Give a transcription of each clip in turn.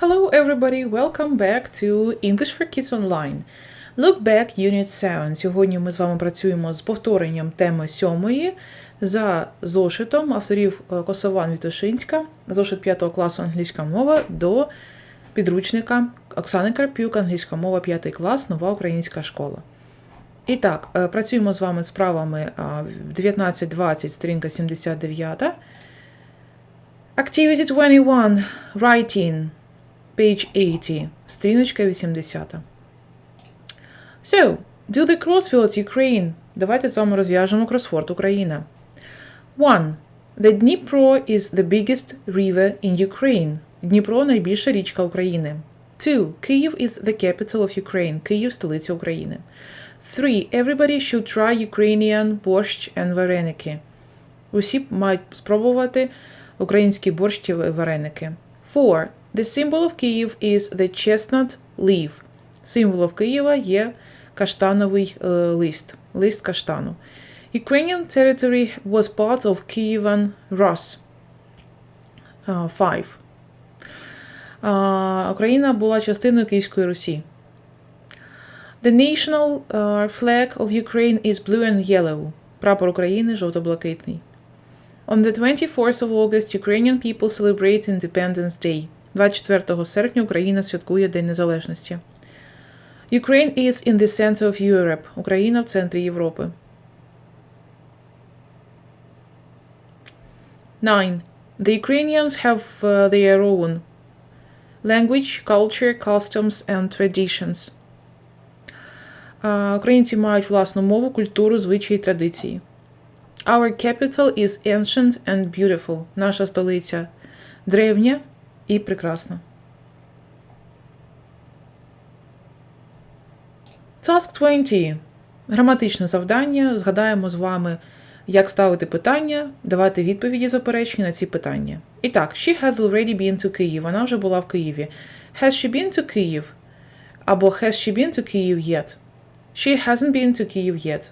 Hello, everybody! Welcome back to English for Kids Online. Look Back Unit 7. Сьогодні ми з вами працюємо з повторенням теми сьомої за зошитом авторів е, Косован Вітошинська, зошит 5 класу англійська мова до підручника Оксани Карпюк, англійська мова 5 клас, нова українська школа. І так, е, працюємо з вами з правами 19.20, сторінка 79. Activity 21. Writing. Page 80. Сторіночка 80. So, do the crossword Ukraine. Давайте з вами розв'яжемо кросворд Україна. 1. The Dnipro is the biggest river in Ukraine. Дніпро найбільша річка України. 2. Kyiv is the capital of Ukraine. Київ столиця України. 3. Everybody should try Ukrainian borscht and вареники. Усі мають спробувати українські борщ і вареники. 4. The symbol of Kyiv is the chestnut leaf. Символом Києва є каштановий е, лист, лист каштану. Ukrainian territory was part of Kievan Rus. 5. Україна була частиною Київської Русі. The national uh, flag of Ukraine is blue and yellow. Прапор України жовто-блакитний. On the 24th of August, Ukrainian people celebrate Independence Day. 24 серпня Україна святкує День Незалежності. Ukraine is in the center of Europe. Україна в центрі Європи. 9. The Ukrainians have uh, their own language, culture, customs and traditions. Uh, Українці мають власну мову, культуру, звичаї і традиції. Our capital is ancient and beautiful. Наша столиця древня і прекрасна. Task 20. Граматичне завдання. Згадаємо з вами, як ставити питання, давати відповіді заперечення на ці питання. І так, she has already been to Kyiv. Вона вже була в Києві. Has she been to Kyiv? Або has she been to Kyiv yet? She hasn't been to Kyiv yet.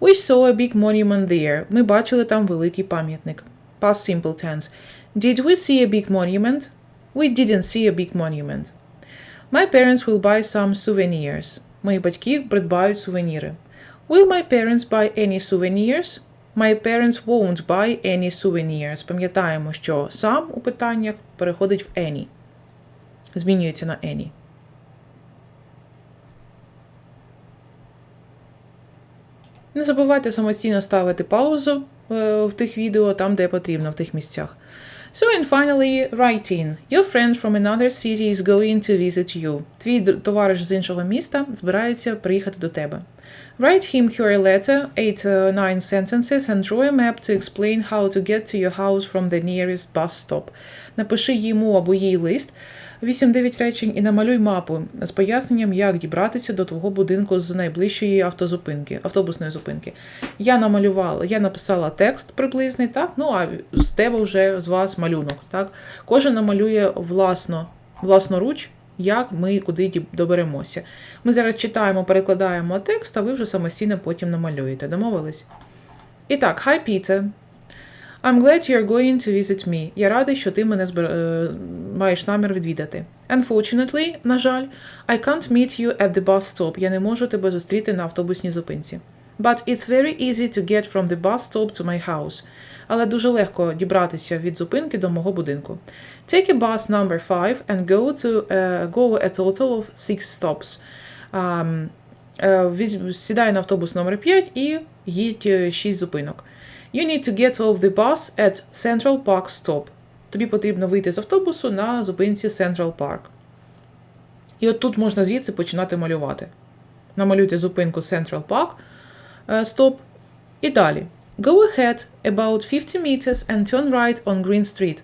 We saw a big monument there. Ми бачили там великий пам'ятник. Past simple tense. Did we see a big monument? We didn't see a big monument. My parents will buy some souvenirs. Мої батьки придбають сувеніри. Will my parents buy any souvenirs? My parents won't buy any souvenirs. Пам'ятаємо, що сам у питаннях переходить в any. Змінюється на any. Не забувайте самостійно ставити паузу в тих відео, там, де потрібно, в тих місцях. So and finally, writing. Your friend from another city is going to visit you. Твій товариш з іншого міста збирається приїхати до тебе. Write him her letter, 8-9 sentences, and draw a map to explain how to get to your house from the nearest bus stop. Напиши йому або їй лист, 8-9 речень і намалюй мапу з поясненням, як дібратися до твого будинку з найближчої автозупинки, автобусної зупинки. Я намалювала, я написала текст приблизний, так? Ну а з тебе вже з вас малюнок. так? Кожен намалює власно, власноруч, як ми куди доберемося. Ми зараз читаємо, перекладаємо текст, а ви вже самостійно потім намалюєте. Домовились? І так, hi Peter. I'm glad you're going to visit me. Я радий, що ти мене збир... маєш намір відвідати. Unfortunately, на жаль, I can't meet you at the bus stop. Я не можу тебе зустріти на автобусній зупинці. But it's very easy to get from the bus stop to my house. Але дуже легко дібратися від зупинки до мого будинку. Take a bus number 5 and go to uh, go a total of 6 stops. Um, uh, сідай на автобус номер 5 і їдь 6 зупинок. You need to get off the bus at Central Park Stop. Тобі потрібно вийти з автобусу на зупинці Central Park. І от тут можна звідси починати малювати. Намалюйте зупинку Central Park Stop. І далі. Go ahead about 50 meters and turn right on Green Street.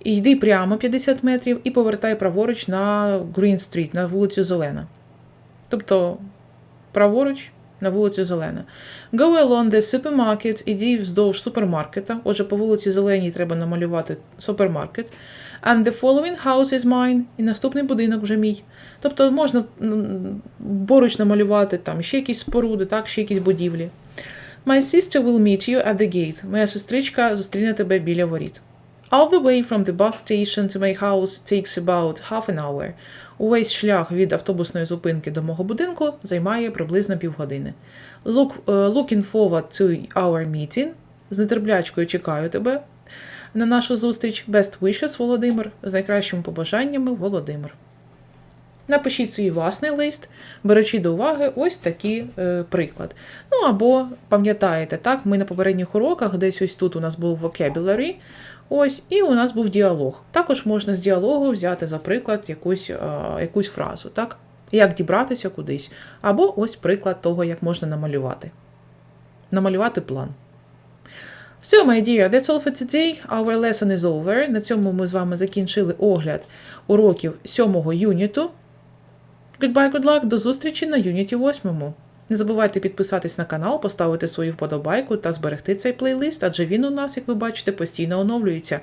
Йди прямо 50 метрів і повертай праворуч на Green Street, на вулицю Зелена. Тобто, праворуч на вулицю Зелена. Go along the supermarket, іди вздовж супермаркета. Отже, по вулиці Зеленій треба намалювати супермаркет. And the following house is mine. І наступний будинок вже мій. Тобто можна поруч намалювати там ще якісь споруди, так, ще якісь будівлі. My sister will meet you at the gate. Моя сестричка зустріне тебе біля воріт. All the way from the bus station to my house takes about half an hour. Увесь шлях від автобусної зупинки до мого будинку займає приблизно півгодини. Look, uh, looking forward to our meeting. З нетерплячкою чекаю тебе на нашу зустріч. Best wishes, Володимир. З найкращими побажаннями, Володимир. Напишіть свій власний лист, беручи до уваги ось такий е, приклад. Ну або пам'ятаєте, так, ми на попередніх уроках, десь ось тут у нас був vocabulary, ось, і у нас був діалог. Також можна з діалогу взяти, за приклад, якусь, е, якусь фразу, так? Як дібратися кудись. Або ось приклад того, як можна намалювати. Намалювати план. So, my dear, that's all for today. Our lesson is over. На цьому ми з вами закінчили огляд уроків 7 юніту. Goodbye, good luck, до зустрічі на юніті 8. Не забувайте підписатись на канал, поставити свою вподобайку та зберегти цей плейлист, адже він у нас, як ви бачите, постійно оновлюється.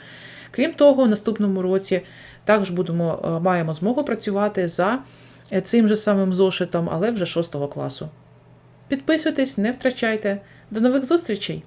Крім того, у наступному році також будемо, е, маємо змогу працювати за е, цим же самим зошитом, але вже 6 класу. Підписуйтесь, не втрачайте. До нових зустрічей!